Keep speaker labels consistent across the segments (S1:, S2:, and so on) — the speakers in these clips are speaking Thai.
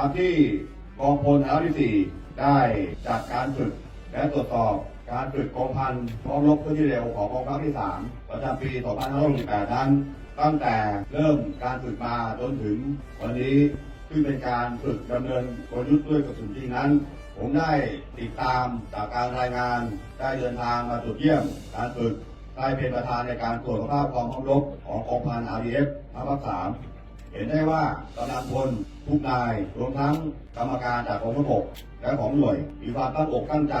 S1: ามที่กองพลอาที่สี่ได้จัดการฝึกและตรวจสอบการฝึกกองพันพร้อมรบเคลื่อนที่เร็วของกองทัพที่ 3 ประจำปี 2568 นั้น ตั้งแต่เริ่มการฝึกมาจนถึงวันนี้ซึ่งเป็นการฝึกดำเนินกลยุทธ์ด้วยกระสุนจริงนั้น ผมได้ติดตามจากการรายงาน ได้เดินทางมาตรวจเยี่ยม การฝึกได้เป็นประธานในการตรวจสภาพความพร้อมรบของกองพัน RDF ทัพภาคสามเห็นได้ว่ากำลังพล ทุกนายรวมทั้งกรรมการจากกองทัพบกและของหน่วย มีความตั้งอกตั้งใจ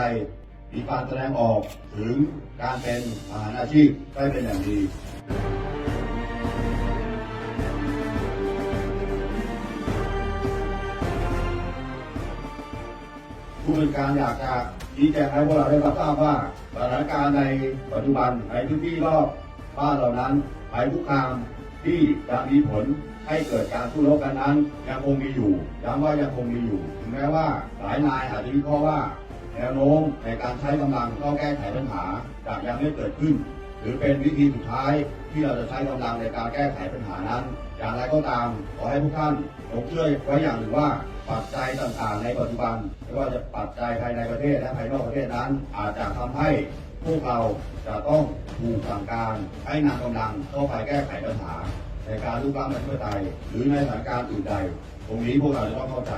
S1: มีการแสดงออกถึงการเป็นทหารอาชีพได้เป็นอย่างดีผู้บริการอยากจะชี้แจงให้พวกเราได้รับทราบว่าสถานการณ์ในปัจจุบันในพื้นที่รอบบ้านเหล่านั้นภัยคุกคาม ที่จะมีผลให้เกิดการสู้รบกันนั้น ยังคงมีอยู่ย้ำว่ายังคงมีอยู่ ถึงแม้ว่าหลายนายอาจจะวิเคราะห์ว่า แนวโน้มในการใช้กำลังเข้าแก้ไขปัญหาจะยังไม่เกิดขึ้น หรือเป็นวิธีสุดท้ายที่เราจะใช้กำลังในการแก้ไขปัญหานั้น อย่างไรก็ตามขอให้ทุกท่านจงเชื่อไว้อย่างหนึ่งว่าปัจจัยต่างๆ ในปัจจุบันไม่ว่าจะปัจจัยภายในประเทศและภายนอกประเทศนั้น อาจจะทำให้ พวกเราจะต้องถูกสั่งการให้นำกำลังเข้าไปแก้ไขปัญหา ในการลุกล้ำประเทศไทยหรือในสถานการณ์อื่นใด ตรงนี้พวกเราจะต้องเข้าใจ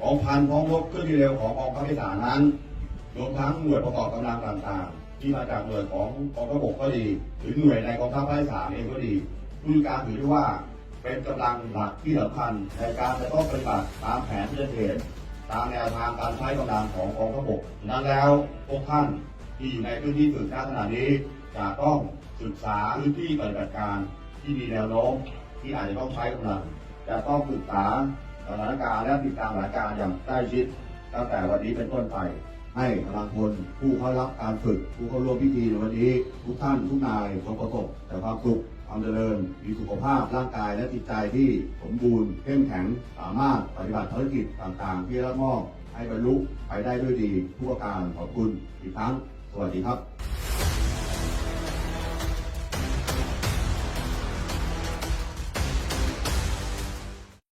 S1: กองพันพร้อมรบเคลื่อนที่เร็วของกองทัพที่สานั้นรวมทั้งหน่วยประกอบกำลังต่างๆ ที่มาจากหน่วยของกองทัพบกก็ดี หรือหน่วยในกองทัพภาคที่สามเองก็ดีผู้การถือได้ว่า เป็นกำลังหลักที่สำคัญในการจะต้องปฏิบัติตามแผนที่จะเห็นตามแนวทางการใช้กำลังของกองทัพบกฉะนั้นแล้วพวกท่านที่อยู่ในพื้นที่ฝึกณขณะนี้จะต้องศึกษาพื้นที่ปฏิบัติการที่มีแนวโน้มที่อาจจะต้องใช้กำลัง จะต้องศึกษาสถานการณ์และติดตามสถานการณ์อย่างใกล้ชิด ตั้งแต่วันนี้เป็นต้นไป ให้กำลังพลผู้เข้ารับการฝึก ผู้เข้าร่วมพิธีในวันนี้ ทุกท่านทุกนายจงประสบแต่ความสุข ความเจริญ มีสุขภาพร่างกายและจิตใจที่สมบูรณ์เข้มแข็ง สามารถปฏิบัติภารกิจต่างๆ ที่รับมอบให้บรรลุไปได้ด้วยดีทุกประการขอบคุณอีกครั้ง สวัสดีครับ